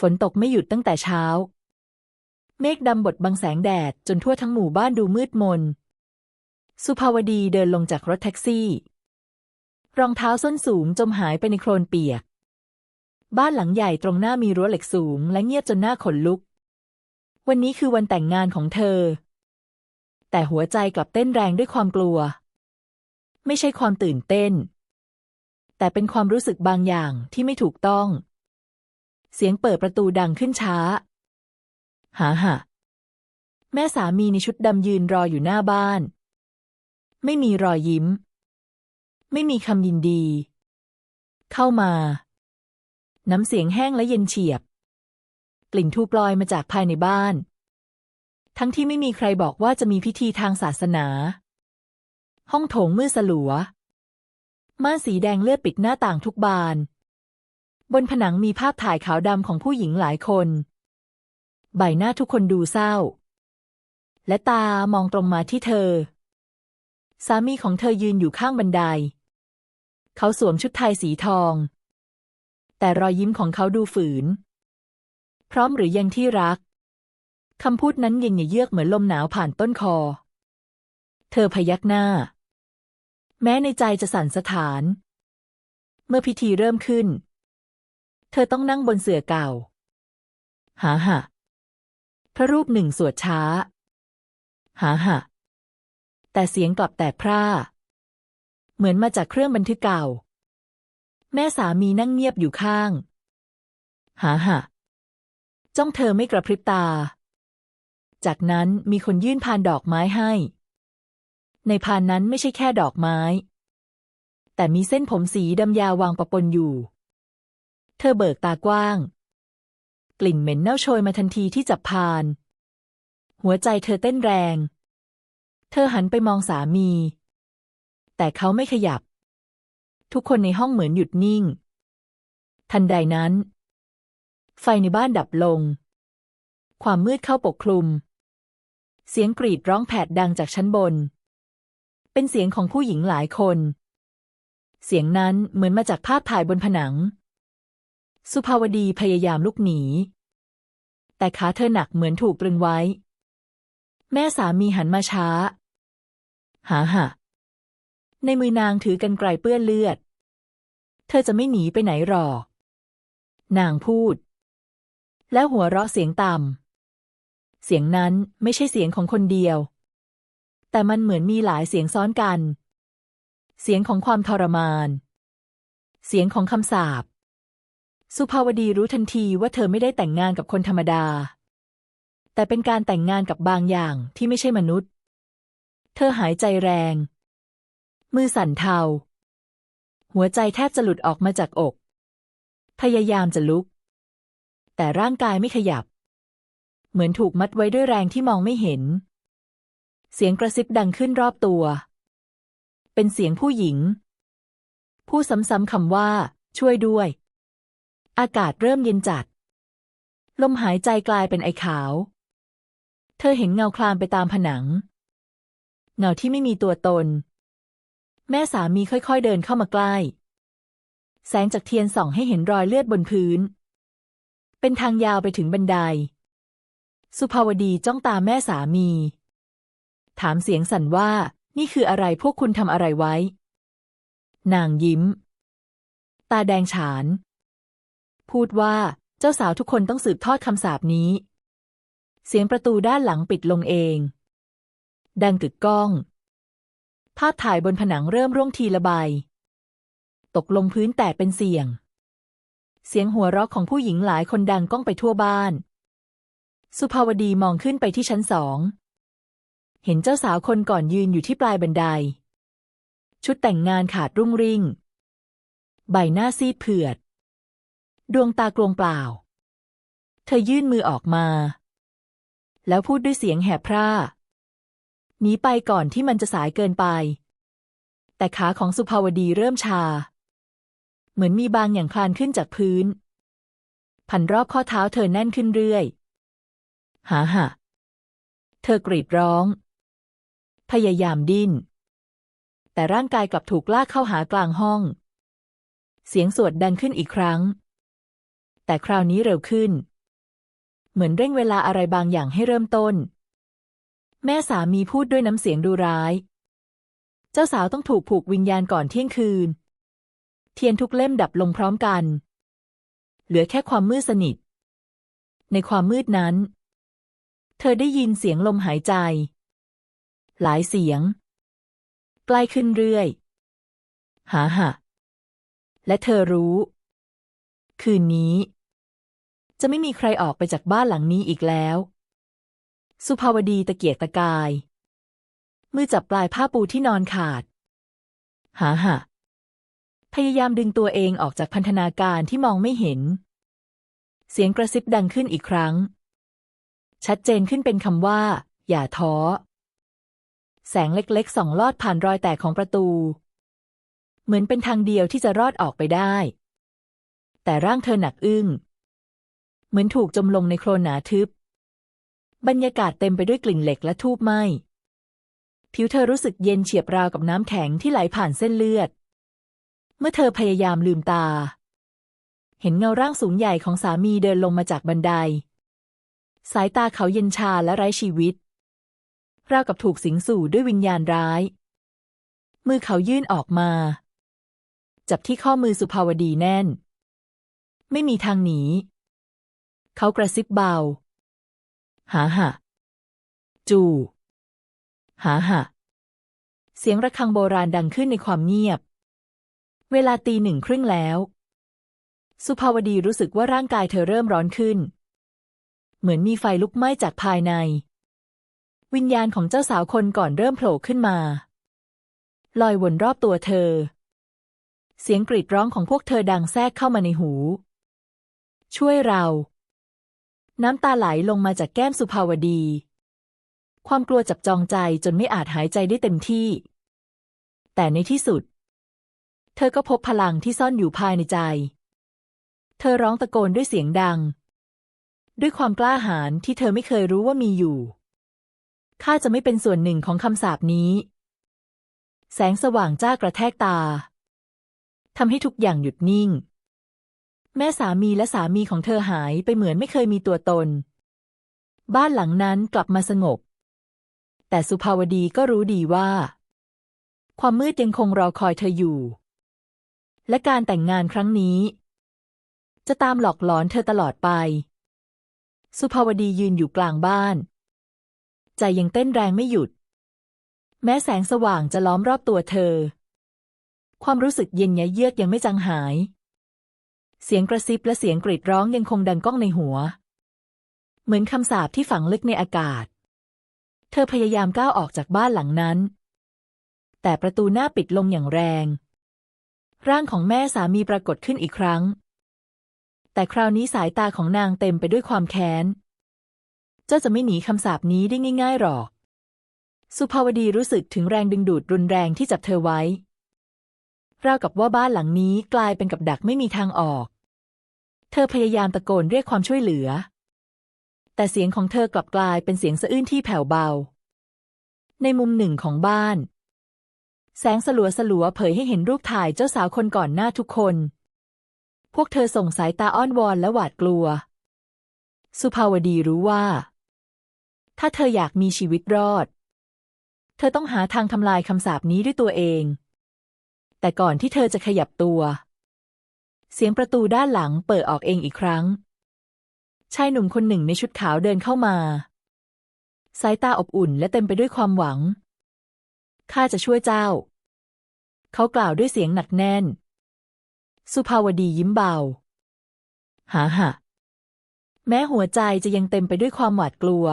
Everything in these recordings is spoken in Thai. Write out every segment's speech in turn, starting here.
ฝนตกไม่หยุดตั้งแต่เช้า เมฆดำบดบังแสงแดดจนทั่วทั้งหมู่บ้านดูมืดมน สุภาวดีเดินลงจากรถแท็กซี่ รองเท้าส้นสูงจมหายไปในโคลนเปียก บ้านหลังใหญ่ตรงหน้ามีรั้วเหล็กสูง และเงียบจนหน้าขนลุก วันนี้คือวันแต่งงานของเธอ แต่หัวใจกลับเต้นแรงด้วยความกลัว ไม่ใช่ความตื่นเต้น แต่เป็นความรู้สึกบางอย่างที่ไม่ถูกต้อง เสียงเปิดประตูดังขึ้นช้า หาหะแม่สามีในชุดดำยืนรออยู่หน้าบ้าน ไม่มีรอยยิ้ม ไม่มีคำยินดี เข้ามา น้ำเสียงแห้งและเย็นเฉียบ กลิ่นทูปลอยมาจากภายในบ้าน ทั้งที่ไม่มีใครบอกว่าจะมีพิธีทางศาสนา ห้องโถงมืดสลัว ม่านสีแดงเลือดปิดหน้าต่างทุกบาน บนผนังมีภาพถ่ายขาวดำของผู้หญิงหลายคน ใบหน้าทุกคนดูเศร้า และตามองตรงมาที่เธอ สามีของเธอยืนอยู่ข้างบันได เขาสวมชุดไทยสีทอง แต่รอยยิ้มของเขาดูฝืน พร้อมหรือยังที่รักคำพูดนั้นเย็นเยือกเหมือนลมหนาวผ่านต้นคอ เธอพยักหน้า แม้ในใจจะสั่นสะท้าน เมื่อพิธีเริ่มขึ้น เธอต้องนั่งบนเสื่อเก่า หาหะพระรูปหนึ่งสวดช้า หาหะแต่เสียงกลับแตกพร่า เหมือนมาจากเครื่องบันทึกเก่า แม่สามีนั่งเงียบอยู่ข้าง หาหะจ้องเธอไม่กระพริบตา จากนั้นมีคนยื่นพานดอกไม้ให้ ในพานนั้นไม่ใช่แค่ดอกไม้ แต่มีเส้นผมสีดำยาววางปะปนอยู่ เธอเบิกตากว้าง กลิ่นเหม็นเน่าโชยมาทันทีที่จับพาน หัวใจเธอเต้นแรง เธอหันไปมองสามี แต่เขาไม่ขยับ ทุกคนในห้องเหมือนหยุดนิ่ง ทันใดนั้น ไฟในบ้านดับลง ความมืดเข้าปกคลุม เสียงกรีดร้องแผดดังจากชั้นบน เป็นเสียงของผู้หญิงหลายคน เสียงนั้นเหมือนมาจากภาพถ่ายบนผนัง สุภาวดีพยายามลุกหนี แต่ขาเธอหนักเหมือนถูกตรึงไว้ แม่สามีหันมาช้า หาหะในมือนางถือกันไกลเปื้อนเลือด เธอจะไม่หนีไปไหนหรอก นางพูด แล้วหัวเราะเสียงต่ำ เสียงนั้นไม่ใช่เสียงของคนเดียว แต่มันเหมือนมีหลายเสียงซ้อนกัน เสียงของความทรมาน เสียงของคำสาป สุภาวดีรู้ทันทีว่าเธอไม่ได้แต่งงานกับคนธรรมดา แต่เป็นการแต่งงานกับบางอย่างที่ไม่ใช่มนุษย์ เธอหายใจแรง มือสั่นเทา หัวใจแทบจะหลุดออกมาจากอก พยายามจะลุก แต่ร่างกายไม่ขยับ เหมือนถูกมัดไว้ด้วยแรงที่มองไม่เห็น เสียงกระซิบดังขึ้นรอบตัว เป็นเสียงผู้หญิงพูดซ้ำๆคำว่า ช่วยด้วย อากาศเริ่มเย็นจัด ลมหายใจกลายเป็นไอขาว เธอเห็นเงาคลานไปตามผนัง เงาที่ไม่มีตัวตน แม่สามีค่อยๆเดินเข้ามาใกล้ แสงจากเทียนส่องให้เห็นรอยเลือดบนพื้น เป็นทางยาวไปถึงบันได สุภาวดีจ้องตาแม่สามี ถามเสียงสั่นว่า นี่คืออะไรพวกคุณทำอะไรไว้ นางยิ้ม ตาแดงฉาน พูดว่าเจ้าสาวทุกคนต้องสืบทอดคำสาปนี้ เสียงประตูด้านหลังปิดลงเอง ดังกึกก้อง ภาพถ่ายบนผนังเริ่มร่วงทีละใบ ตกลงพื้นแตกเป็นเสียง เสียงหัวเราะของผู้หญิงหลายคนดังก้องไปทั่วบ้าน สุภาวดีมองขึ้นไปที่ชั้นสอง เห็นเจ้าสาวคนก่อนยืนอยู่ที่ปลายบันได ชุดแต่งงานขาดรุ่งริ่ง ใบหน้าซีดเผือด ดวงตากลวงเปล่า เธอยื่นมือออกมา แล้วพูดด้วยเสียงแหบพร่าหนีไปก่อนที่มันจะสายเกินไป แต่ขาของสุภาวดีเริ่มชา เหมือนมีบางอย่างคลานขึ้นจากพื้น พันรอบข้อเท้าเธอแน่นขึ้นเรื่อย หาหะเธอกรีดร้อง พยายามดิ้น แต่ร่างกายกลับถูกลากเข้าหากลางห้อง เสียงสวดดังขึ้นอีกครั้ง แต่คราวนี้เร็วขึ้น เหมือนเร่งเวลาอะไรบางอย่างให้เริ่มต้น แม่สามีพูดด้วยน้ำเสียงดูร้าย เจ้าสาวต้องถูกผูกวิญญาณก่อนเที่ยงคืน เทียนทุกเล่มดับลงพร้อมกัน เหลือแค่ความมืดสนิท ในความมืดนั้น เธอได้ยินเสียงลมหายใจ หลายเสียง ใกล้ขึ้นเรื่อย หาหะและเธอรู้ คืนนี้ จะไม่มีใครออกไปจากบ้านหลังนี้อีกแล้ว สุภาวดีตะเกียกตะกาย มือจับปลายผ้าปูที่นอนขาด หาหะพยายามดึงตัวเองออกจากพันธนาการที่มองไม่เห็น เสียงกระซิบดังขึ้นอีกครั้ง ชัดเจนขึ้นเป็นคำว่า อย่าท้อ แสงเล็กๆส่องลอดผ่านรอยแตกของประตู เหมือนเป็นทางเดียวที่จะรอดออกไปได้ แต่ร่างเธอหนักอึ้ง เหมือนถูกจมลงในโคลนหนาทึบบรรยากาศเต็มไปด้วยกลิ่นเหล็กและทูบไหม้ผิวเธอรู้สึกเย็นเฉียบราวกับน้ำแข็งที่ไหลผ่านเส้นเลือด เมื่อเธอพยายามลืมตา เห็นเงาร่างสูงใหญ่ของสามีเดินลงมาจากบันได สายตาเขาเย็นชาและไร้ชีวิต ราวกับถูกสิงสู่ด้วยวิญญาณร้าย มือเขายื่นออกมา จับที่ข้อมือสุภาวดีแน่น ไม่มีทางหนี เขากระซิบเบา หาหะจู หาหะเสียงระฆังโบราณดังขึ้นในความเงียบ เวลาตีหนึ่งครึ่งแล้ว สุภาวดีรู้สึกว่าร่างกายเธอเริ่มร้อนขึ้น เหมือนมีไฟลุกไหม้จากภายใน วิญญาณของเจ้าสาวคนก่อนเริ่มโผล่ขึ้นมา ลอยวนรอบตัวเธอ เสียงกรีดร้องของพวกเธอดังแทรกเข้ามาในหู ช่วยเรา น้ำตาไหลลงมาจากแก้มสุภาวดี ความกลัวจับจองใจจนไม่อาจหายใจได้เต็มที่ แต่ในที่สุด เธอก็พบพลังที่ซ่อนอยู่ภายในใจ เธอร้องตะโกนด้วยเสียงดัง ด้วยความกล้าหาญที่เธอไม่เคยรู้ว่ามีอยู่ ข้าจะไม่เป็นส่วนหนึ่งของคำสาปนี้ แสงสว่างจ้ากระแทกตาทำให้ทุกอย่างหยุดนิ่ง แม่สามีและสามีของเธอหายไปเหมือนไม่เคยมีตัวตน บ้านหลังนั้นกลับมาสงบ แต่สุภาวดีก็รู้ดีว่า ความมืดยังคงรอคอยเธออยู่ และการแต่งงานครั้งนี้ จะตามหลอกหลอนเธอตลอดไป สุภาวดียืนอยู่กลางบ้าน ใจยังเต้นแรงไม่หยุด แม้แสงสว่างจะล้อมรอบตัวเธอ ความรู้สึกเย็นยะเยือกยังไม่จางหาย เสียงกระซิบและเสียงกรีดร้องยังคงดังก้องในหัว เหมือนคำสาปที่ฝังลึกในอากาศ เธอพยายามก้าวออกจากบ้านหลังนั้น แต่ประตูหน้าปิดลงอย่างแรง ร่างของแม่สามีปรากฏขึ้นอีกครั้ง แต่คราวนี้สายตาของนางเต็มไปด้วยความแค้น เจ้าจะไม่หนีคำสาปนี้ได้ง่ายๆหรอก สุภาวดีรู้สึกถึงแรงดึงดูดรุนแรงที่จับเธอไว้ ราวกับว่าบ้านหลังนี้กลายเป็นกับดักไม่มีทางออก เธอพยายามตะโกนเรียกความช่วยเหลือ แต่เสียงของเธอกลับกลายเป็นเสียงสะอื้นที่แผ่วเบา ในมุมหนึ่งของบ้าน แสงสลัวสลัวเผยให้เห็นรูปถ่ายเจ้าสาวคนก่อนหน้าทุกคน พวกเธอส่งสายตาอ้อนวอนและหวาดกลัว สุภาวดีรู้ว่า ถ้าเธออยากมีชีวิตรอด เธอต้องหาทางทำลายคำสาปนี้ด้วยตัวเอง แต่ก่อนที่เธอจะขยับตัว เสียงประตูด้านหลังเปิดออกเองอีกครั้ง ชายหนุ่มคนหนึ่งในชุดขาวเดินเข้ามา สายตาอบอุ่นและเต็มไปด้วยความหวัง ข้าจะช่วยเจ้า เขากล่าวด้วยเสียงหนักแน่น สุภาวดียิ้มเบา หาหะแม้หัวใจจะยังเต็มไปด้วยความหวาดกลัว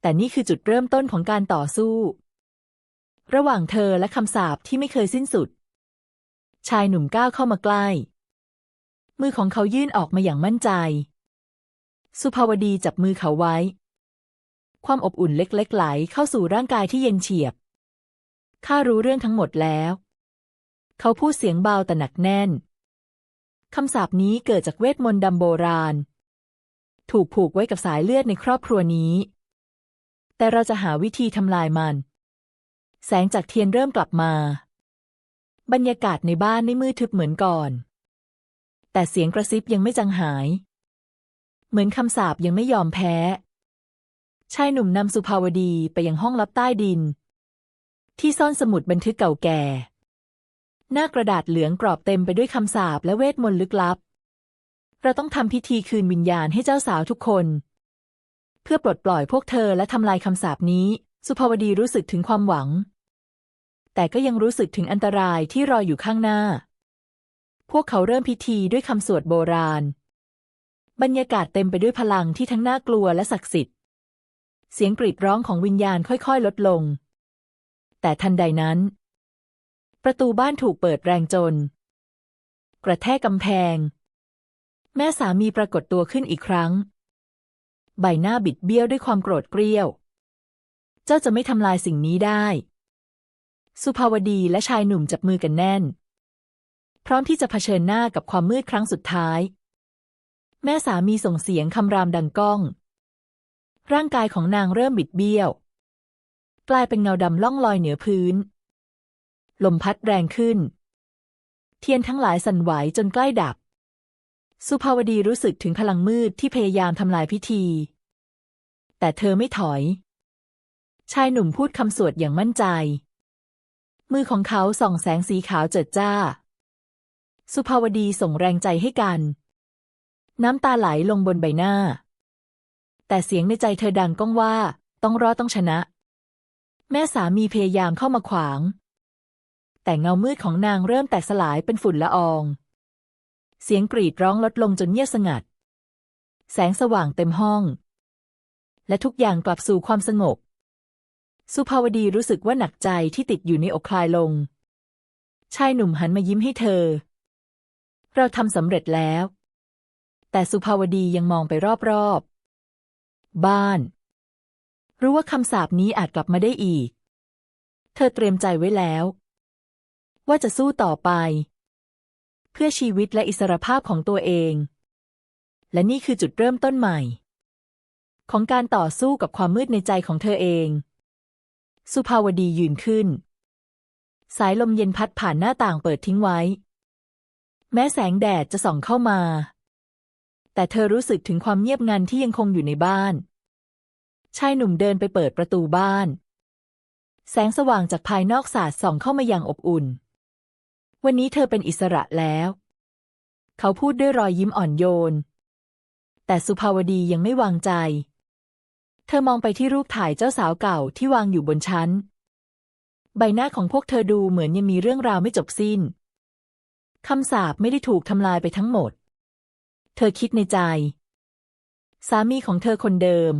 แต่นี่คือจุดเริ่มต้นของการต่อสู้ ระหว่างเธอและคำสาปที่ไม่เคยสิ้นสุด ชายหนุ่มก้าวเข้ามาใกล้ มือของเขายื่นออกมาอย่างมั่นใจ สุภาวดีจับมือเขาไว้ ความอบอุ่นเล็กๆไหลเข้าสู่ร่างกายที่เย็นเฉียบ ข้ารู้เรื่องทั้งหมดแล้ว เขาพูดเสียงเบาแต่หนักแน่น คำสาปนี้เกิดจากเวทมนต์ดำโบราณ ถูกผูกไว้กับสายเลือดในครอบครัวนี้ แต่เราจะหาวิธีทำลายมัน แสงจากเทียนเริ่มกลับมา บรรยากาศในบ้านไม่มืดทึบเหมือนก่อน แต่เสียงกระซิบยังไม่จางหาย เหมือนคำสาปยังไม่ยอมแพ้ ชายหนุ่มนำสุภาวดีไปยังห้องลับใต้ดิน ที่ซ่อนสมุดบันทึกเก่าแก่ หน้ากระดาษเหลืองกรอบเต็มไปด้วยคำสาปและเวทมนต์ลึกลับ เราต้องทำพิธีคืนวิญญาณให้เจ้าสาวทุกคน เพื่อปลดปล่อยพวกเธอและทำลายคำสาปนี้สุภาวดีรู้สึกถึงความหวัง แต่ก็ยังรู้สึกถึงอันตรายที่รออยู่ข้างหน้า พวกเขาเริ่มพิธีด้วยคำสวดโบราณ บรรยากาศเต็มไปด้วยพลังที่ทั้งน่ากลัวและศักดิ์สิทธิ์ เสียงกรีดร้องของวิญญาณค่อยๆ ลดลง แต่ทันใดนั้น ประตูบ้านถูกเปิดแรงจน กระแทกกำแพง แม่สามีปรากฏตัวขึ้นอีกครั้ง ใบหน้าบิดเบี้ยวด้วยความโกรธเกรี้ยว เจ้าจะไม่ทำลายสิ่งนี้ได้ สุภาวดีและชายหนุ่มจับมือกันแน่น พร้อมที่จะเผชิญหน้ากับความมืดครั้งสุดท้าย แม่สามีส่งเสียงคำรามดังก้อง ร่างกายของนางเริ่มบิดเบี้ยว กลายเป็นเงาดำล่องลอยเหนือพื้น ลมพัดแรงขึ้น เทียนทั้งหลายสั่นไหวจนใกล้ดับ สุภาวดีรู้สึกถึงพลังมืดที่พยายามทำลายพิธี แต่เธอไม่ถอย ชายหนุ่มพูดคำสวดอย่างมั่นใจ มือของเขาส่องแสงสีขาวเจิดจ้า สุภาวดีส่งแรงใจให้กัน น้ำตาไหลลงบนใบหน้า แต่เสียงในใจเธอดังก้องว่า ต้องรอดต้องชนะ แม่สามีพยายามเข้ามาขวาง แต่เงามืดของนางเริ่มแตกสลายเป็นฝุ่นละออง เสียงกรีดร้องลดลงจนเงียบสงัด แสงสว่างเต็มห้อง และทุกอย่างกลับสู่ความสงบ สุภาวดีรู้สึกว่าหนักใจที่ติดอยู่ในอกคลายลง ชายหนุ่มหันมายิ้มให้เธอ เราทำสำเร็จแล้ว แต่สุภาวดียังมองไปรอบๆ บ้าน รู้ว่าคำสาปนี้อาจกลับมาได้อีก เธอเตรียมใจไว้แล้ว ว่าจะสู้ต่อไป เพื่อชีวิตและอิสรภาพของตัวเอง และนี่คือจุดเริ่มต้นใหม่ ของการต่อสู้กับความมืดในใจของเธอเอง สุภาวดียืนขึ้น สายลมเย็นพัดผ่านหน้าต่างเปิดทิ้งไว้ แม้แสงแดดจะส่องเข้ามา แต่เธอรู้สึกถึงความเงียบงันที่ยังคงอยู่ในบ้าน ชายหนุ่มเดินไปเปิดประตูบ้าน แสงสว่างจากภายนอกสาดส่องเข้ามาอย่างอบอุ่น วันนี้เธอเป็นอิสระแล้ว เขาพูดด้วยรอยยิ้มอ่อนโยน แต่สุภาวดียังไม่วางใจ เธอมองไปที่รูปถ่ายเจ้าสาวเก่าที่วางอยู่บนชั้น ใบหน้าของพวกเธอดูเหมือนยังมีเรื่องราวไม่จบสิ้น คำสาปไม่ได้ถูกทำลายไปทั้งหมด เธอคิดในใจ สามีของเธอคนเดิม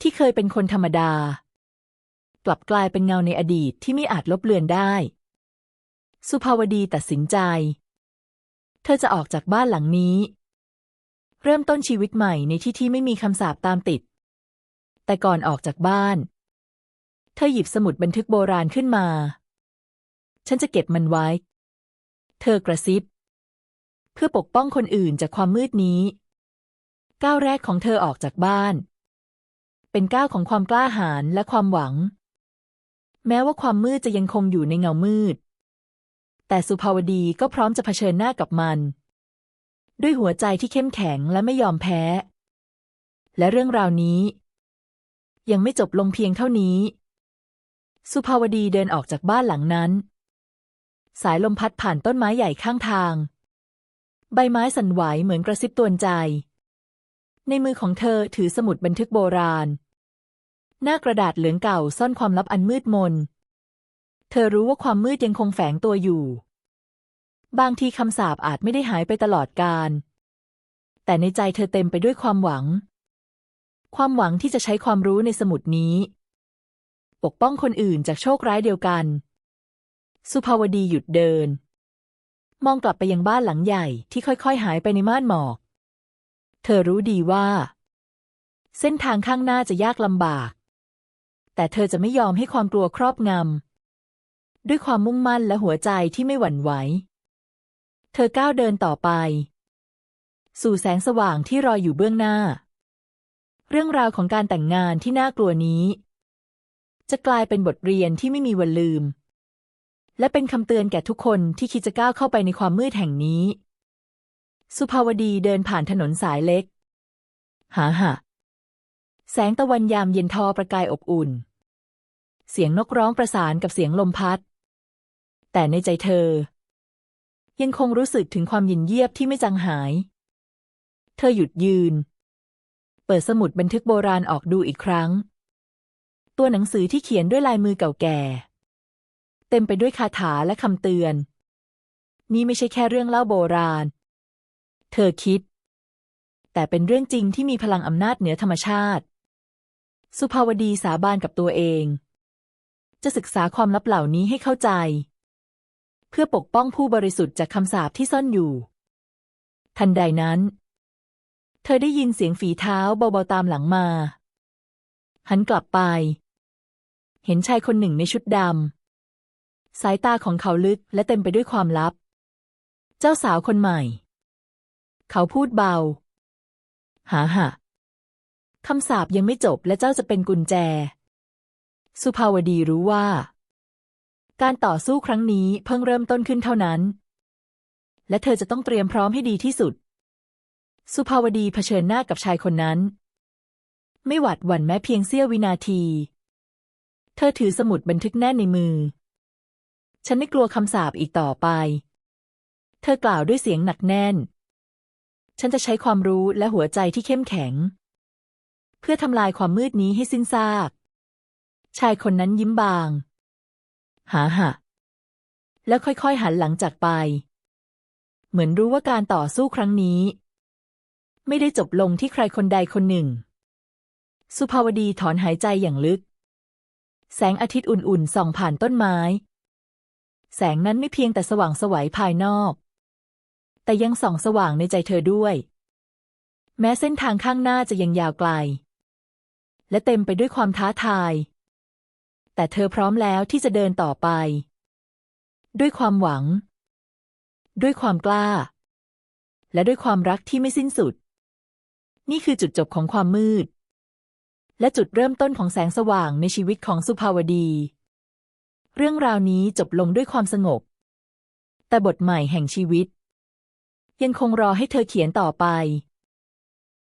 ที่เคยเป็นคนธรรมดา กลับกลายเป็นเงาในอดีตที่ไม่อาจลบเลือนได้ สุภาวดีตัดสินใจ เธอจะออกจากบ้านหลังนี้ เริ่มต้นชีวิตใหม่ในที่ที่ไม่มีคำสาปตามติด แต่ก่อนออกจากบ้าน เธอหยิบสมุดบันทึกโบราณขึ้นมา ฉันจะเก็บมันไว้ เธอกระซิบ เพื่อปกป้องคนอื่นจากความมืดนี้ ก้าวแรกของเธอออกจากบ้าน เป็นก้าวของความกล้าหาญและความหวัง แม้ว่าความมืดจะยังคงอยู่ในเงามืด แต่สุภาวดีก็พร้อมจะเผชิญหน้ากับมัน ด้วยหัวใจที่เข้มแข็งและไม่ยอมแพ้และเรื่องราวนี้ ยังไม่จบลงเพียงเท่านี้ สุภาวดีเดินออกจากบ้านหลังนั้น สายลมพัดผ่านต้นไม้ใหญ่ข้างทาง ใบไม้สั่นไหวเหมือนกระซิบตือนใจ ในมือของเธอถือสมุดบันทึกโบราณ หน้ากระดาษเหลืองเก่าซ่อนความลับอันมืดมน เธอรู้ว่าความมืดยังคงแฝงตัวอยู่ บางทีคำสาปอาจไม่ได้หายไปตลอดกาลแต่ในใจเธอเต็มไปด้วยความหวัง ความหวังที่จะใช้ความรู้ในสมุดนี้ ปกป้องคนอื่นจากโชคร้ายเดียวกัน สุภาวดีหยุดเดิน มองกลับไปยังบ้านหลังใหญ่ที่ค่อยๆ หายไปในม่านหมอก เธอรู้ดีว่า เส้นทางข้างหน้าจะยากลำบาก แต่เธอจะไม่ยอมให้ความกลัวครอบงำด้วยความมุ่งมั่นและหัวใจที่ไม่หวั่นไหว เธอก้าวเดินต่อไป สู่แสงสว่างที่รออยู่เบื้องหน้า เรื่องราวของการแต่งงานที่น่ากลัวนี้ จะกลายเป็นบทเรียนที่ไม่มีวันลืม และเป็นคำเตือนแก่ทุกคนที่คิดจะก้าวเข้าไปในความมืดแห่งนี้ สุภาวดีเดินผ่านถนนสายเล็ก หาหะแสงตะวันยามเย็นทอประกายอบอุ่น เสียงนกร้องประสานกับเสียงลมพัด แต่ในใจเธอ ยังคงรู้สึกถึงความเยินเยียบที่ไม่จางหาย เธอหยุดยืน เปิดสมุดบันทึกโบราณออกดูอีกครั้ง ตัวหนังสือที่เขียนด้วยลายมือเก่าแก่ เต็มไปด้วยคาถาและคำเตือน นี่ไม่ใช่แค่เรื่องเล่าโบราณ เธอคิด แต่เป็นเรื่องจริงที่มีพลังอำนาจเหนือธรรมชาติ สุภาวดีสาบานกับตัวเอง จะศึกษาความลับเหล่านี้ให้เข้าใจ เพื่อปกป้องผู้บริสุทธิ์จากคำสาปที่ซ่อนอยู่ ทันใดนั้น เธอได้ยินเสียงฝีเท้าเบาๆตามหลังมา หันกลับไป เห็นชายคนหนึ่งในชุดดำ สายตาของเขาลึกและเต็มไปด้วยความลับ เจ้าสาวคนใหม่ เขาพูดเบา หาหะคำสาปยังไม่จบและเจ้าจะเป็นกุญแจ สุภาวดีรู้ว่า การต่อสู้ครั้งนี้เพิ่งเริ่มต้นขึ้นเท่านั้น และเธอจะต้องเตรียมพร้อมให้ดีที่สุด สุภาวดีเผชิญหน้ากับชายคนนั้น ไม่หวาดหวั่นแม้เพียงเสี้ยววินาที เธอถือสมุดบันทึกแน่นในมือ ฉันไม่กลัวคำสาปอีกต่อไป เธอกล่าวด้วยเสียงหนักแน่น ฉันจะใช้ความรู้และหัวใจที่เข้มแข็ง เพื่อทำลายความมืดนี้ให้สิ้นซาก ชายคนนั้นยิ้มบาง หาหะแล้วค่อยๆหันหลังจากไป เหมือนรู้ว่าการต่อสู้ครั้งนี้ ไม่ได้จบลงที่ใครคนใดคนหนึ่ง สุภาวดีถอนหายใจอย่างลึก แสงอาทิตย์อุ่นๆส่องผ่านต้นไม้ แสงนั้นไม่เพียงแต่สว่างสวัยภายนอก แต่ยังส่องสว่างในใจเธอด้วย แม้เส้นทางข้างหน้าจะยังยาวไกล และเต็มไปด้วยความท้าทาย แต่เธอพร้อมแล้วที่จะเดินต่อไป ด้วยความหวัง ด้วยความกล้าและด้วยความรักที่ไม่สิ้นสุด นี่คือจุดจบของความมืด และจุดเริ่มต้นของแสงสว่างในชีวิตของสุภาวดี เรื่องราวนี้จบลงด้วยความสงบ แต่บทใหม่แห่งชีวิต ยังคงรอให้เธอเขียนต่อไป